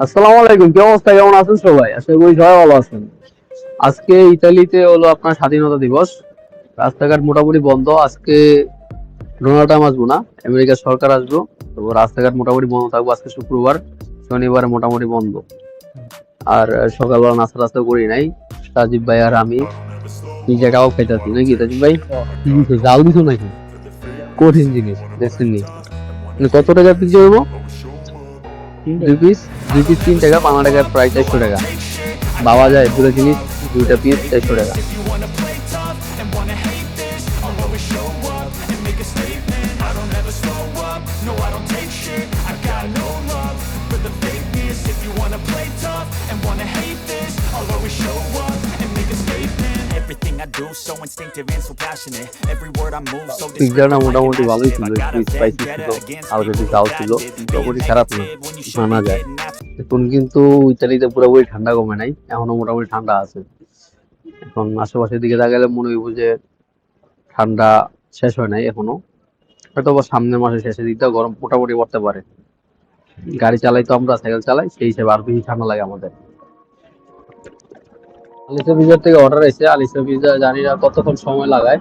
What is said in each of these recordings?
আসসালামু আলাইকুম কি অবস্থা? কেমন আছেন সবাই? আশা করি সবাই ভালো আছেন। আজকে ইতালিতে হলো আপনার স্বাধীনতা দিবস। রাস্তাঘাট মোটামুটি বন্ধ। আজকে ডোনাল্ড ট্রাম্প আসব না আমেরিকার সরকার আসব। তো রাস্তাঘাট মোটামুটি বন্ধ থাকব আজকে শুক্রবার। শনিবার মোটামুটি বন্ধ। আর সকালবেলা নাস্তা টাস্তা করি নাই। তাজিব ভাই আর আমি। পিজা কাবাব খাইতেছি। নাকি তাজিব ভাই? জাল দিছো নাকি? কঠিন জিনিস দেখছেন মানে কত টাকা হইবো দুই পিস দুই পিস তিন টাকা, পাঁচ টাকার প্রায় চারশো টাকা। পাওয়া যায় দুটো জিনিস, দুইটা পিস চারশো টাকা। show I পিৎজাটা মোটামুটি ভালোই ছিল একটু স্পাইসি ছিল হালকা একটু ঝাল ছিল মোটামুটি খারাপ না মানা যায় এখন কিন্তু ইতালিতে পুরোপুরি ঠান্ডা কমে নাই এখনও মোটামুটি ঠান্ডা আছে। এখন আশেপাশের দিকে তাকালে মনে হইব যে ঠান্ডা শেষ হয় নাই এখনও। হয়তো বা সামনের মাসের শেষের দিকটা গরম মোটামুটি পড়তে পারে। গাড়ি চালাই তো আমরা সাইকেল চালাই সেই হিসেবে আর বেশি ঠান্ডা লাগে আমাদের। আলিসা পিজার থেকে অর্ডার এসে আলিসা পিজা জানি না কতক্ষণ সময় লাগায়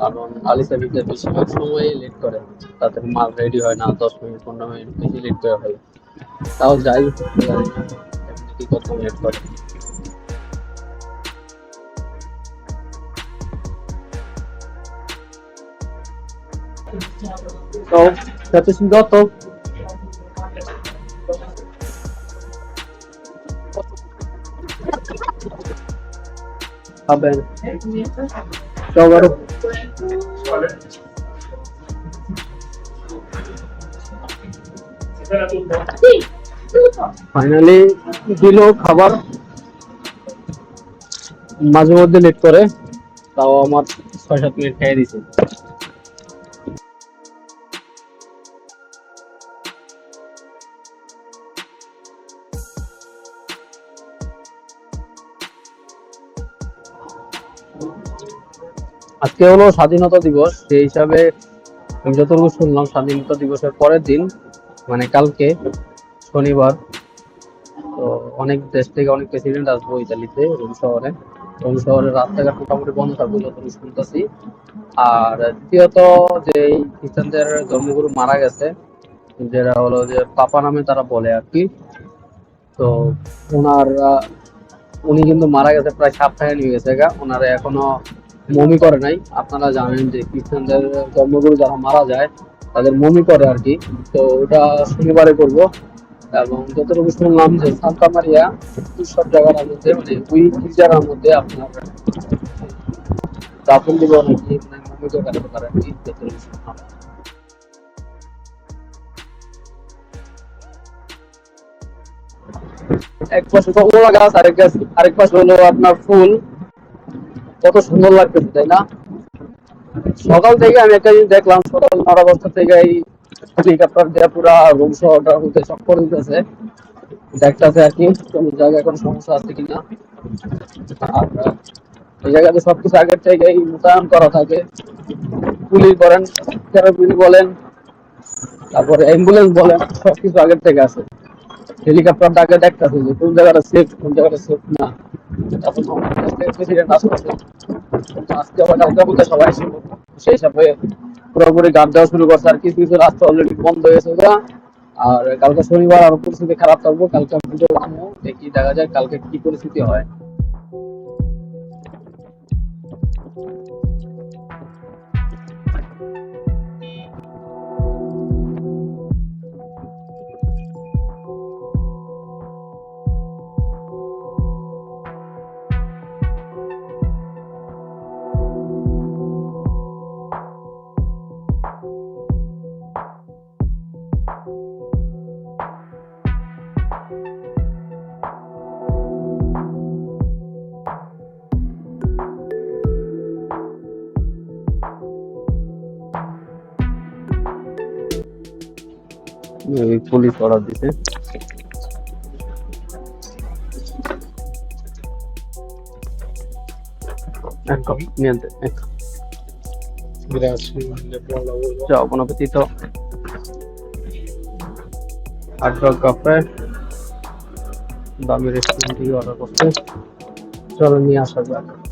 কারণ আলিসা পিজা বেশিরভাগ সময় লেট করে। তাদের মাল রেডি হয় না দশ মিনিট পনেরো মিনিট বেশি লেট করে হয় তাও যাই জানি কত লেট করে। So, fertig gotow. Va Ciao caro. Finally দিল খাবার মাঝে মধ্যে লেট করে, তাও আমার ছয় সাত মিনিট খেয়ে দিছে আজকে হলো স্বাধীনতা দিবস, সেই হিসাবে আমি যতটুকু শুনলাম স্বাধীনতা দিবসের পরের দিন মানে কালকে, শনিবার, তো অনেক দেশ থেকে অনেক প্রেসিডেন্ট আসব ইতালিতে, রোম শহরে। রোম শহরের রাস্তাঘাট মোটামুটি বন্ধ থাকবে, যতটুকু শুনতেছি। আর দ্বিতীয়ত যে খ্রিস্টানদের ধর্মগুরু মারা গেছে, যেটা হলো যে পাপা নামে তারা বলে আর কি। তো ওনার, উনি কিন্তু মারা গেছে প্রায় সপ্তাহে নিয়ে গেছে গা। ওনারা এখনও মমি করে নাই। আপনারা জানেন যে খ্রিস্টানদের ধর্মগুরু যারা মারা যায়, তাদের মমি করে আর কি। তো ওটা শনিবারে করব। এবং যতটুকু শুনলাম যে সান্তা মারিয়া সব জায়গার মধ্যে মানে ওই গির্জার মধ্যে আপনার দাফন দিব নাকি মানে মমি করে রাখতে পারে আর কি, যতটুকু শুনলাম। এক পাশে কমলা গাছ, আরেক গাছ, আরেক পাশে হলো আপনার ফুল। কত সুন্দর লাগতেছে, তাই না? সকাল থেকে আমি একটা জিনিস দেখলাম, সকাল নটা দশটা থেকে এই হেলিকপ্টার দিয়ে পুরা রুম শহরটা হতে চক্কর দিতেছে। দেখতেছে আর কি, কোন জায়গায় কোনো সমস্যা আছে কিনা। এই জায়গাতে সবকিছু আগের থেকেই মোতায়েন করা থাকে। পুলিশ বলেন ক্যারাবিন বলেন, তারপরে অ্যাম্বুলেন্স বলেন, সবকিছু আগের থেকে আছে। হেলিকপ্টার ডাকে দেখতেছে যে কোন জায়গাটা সেফ কোন জায়গাটা সেফ না। তারপর সবাই ছিল সেই হিসাবে পুরোপুরি গান দেওয়া শুরু করছে আর কিছু কিছু রাস্তা অলরেডি বন্ধ হয়েছে ওরা। আর কালকে শনিবার আরও পরিস্থিতি খারাপ থাকব, কালকে ভিডিও দেখি দেখা যায় কালকে কি পরিস্থিতি হয়। পুলিশ অর্ডার দিছে দামি রেস্টুরেন্ট অর্ডার করতে। চলো নিয়ে আসা যাক।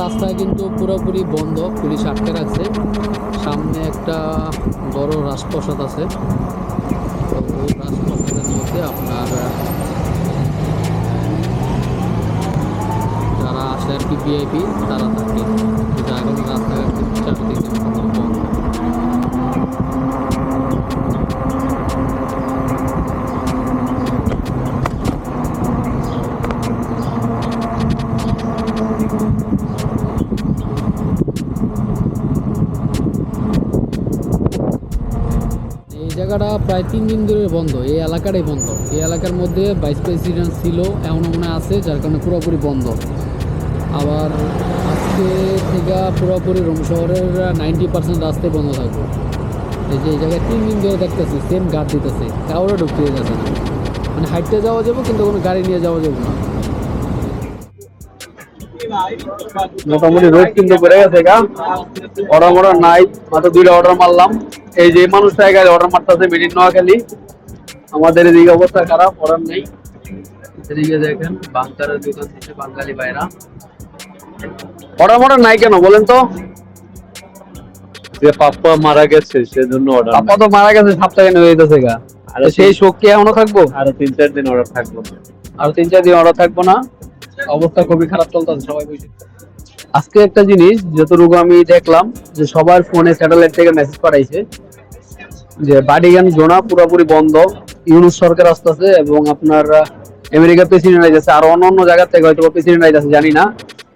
রাস্তা কিন্তু পুরোপুরি বন্ধ, পুলিশ আটকে রাখছে। সামনে একটা বড় রাজপ্রসাদ আছে। তো ওই রাজপ্রসাদের মধ্যে আপনার, যারা আসে আর কি ভিআইপি তারা থাকে। রাস্তাঘাট চারদিকে বন্ধ। জায়গাটা প্রায় তিন দিন ধরে বন্ধ, এই এলাকাটাই বন্ধ। এই এলাকার মধ্যে ভাইস প্রেসিডেন্ট ছিল, এমন মনে আছে, যার কারণে পুরোপুরি বন্ধ। আবার আজকে থেকে পুরোপুরি রোম শহরের নাইনটি পার্সেন্ট রাস্তায় বন্ধ থাকবে। এই যে এই জায়গায় তিন দিন ধরে দেখতেছি সেম গার্ড দিতেছে, কাউরে ঢুকতে যাচ্ছে না। মানে হাইটে যাওয়া যাবে, কিন্তু কোনো গাড়ি নিয়ে যাওয়া যাবে না। মোটামুটি রোদ কিন্তু পড়ে গেছে গা। অর্ডার মর্ডার নাই মাত্র দুইটা অর্ডার মারলাম। এই যে মানুষটা গাড়ি অর্ডার মারতেছে মিডিল নোয়াখালী। আমাদের এদিকে অবস্থা খারাপ অর্ডার নেই। এদিকে দেখেন বাংকারের দোকান থেকে বাঙালি বাইরা অর্ডার মর্ডার নাই কেন বলেন তো? যে পাপ্পা মারা গেছে সেজন্য অর্ডার আপা তো মারা গেছে সপ্তাহে নেমে যেতেছে গা। আরে সেই শোক কি এখনও থাকব? আরও তিন চার দিন অর্ডার থাকল আর তিন, চার দিন অর্ডার থাকব না। অবস্থা খুবই খারাপ চলতেছে, সবাই বসে। আজকে একটা জিনিস, যতটুকু আমি দেখলাম, যে সবার ফোনে স্যাটেলাইট থেকে মেসেজ পাঠাইছে, যে বাডিগান জোনা পুরোপুরি বন্ধ, ইউনুস সরকার আসতেছে এবং আপনার আমেরিকা প্রেসিডেন্ট আইতেছে, আর অন্য অন্য জায়গা থেকে হয়তো প্রেসিডেন্ট আইতেছে, জানি না।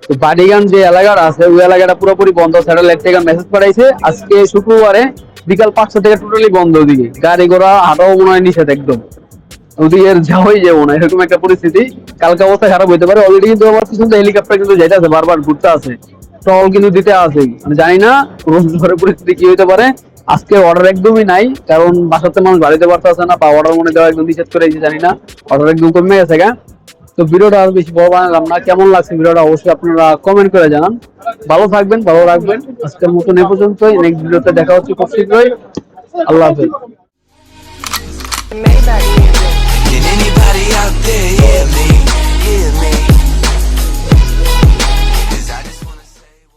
তো বাডিগান যে এলাকাটা আছে, ওই এলাকাটা পুরোপুরি বন্ধ স্যাটেলাইট থেকে মেসেজ পাঠাইছে। আজকে শুক্রবারে বিকাল পাঁচটা থেকে টোটালি বন্ধ ওদিকে। গাড়ি ঘোড়া হাঁটাও মনে হয় নিষেধ একদম। ওদিকে আর যাওয়াই যাব না, এরকম একটা পরিস্থিতি, কালকে অবস্থা খারাপ হইতে পারে অলরেডি কিন্তু আমার পিছন হেলিকপ্টার কিন্তু যেতে আছে, বারবার ঘুরতে আছে। টল কিন্তু দিতে আছে। মানে জানি না রোজ ঘরের পরিস্থিতি কি হইতে পারে। আজকে অর্ডার একদমই নাই, কারণ বাসাতে মানুষ বাড়িতে পারতেছে না বা অর্ডার মনে দেওয়া একদম নিষেধ করে জানি না অর্ডার একদম কমে গেছে গা। তো ভিডিওটা আর বেশি বড় বানালাম না, কেমন লাগছে ভিডিওটা অবশ্যই আপনারা কমেন্ট করে জানান। ভালো থাকবেন, ভালো রাখবেন। আজকের মতন এ পর্যন্তই নেক্সট ভিডিওতে দেখা হচ্ছে খুব শীঘ্রই। আল্লাহ হাফেজ। Out there hear me? Hear me?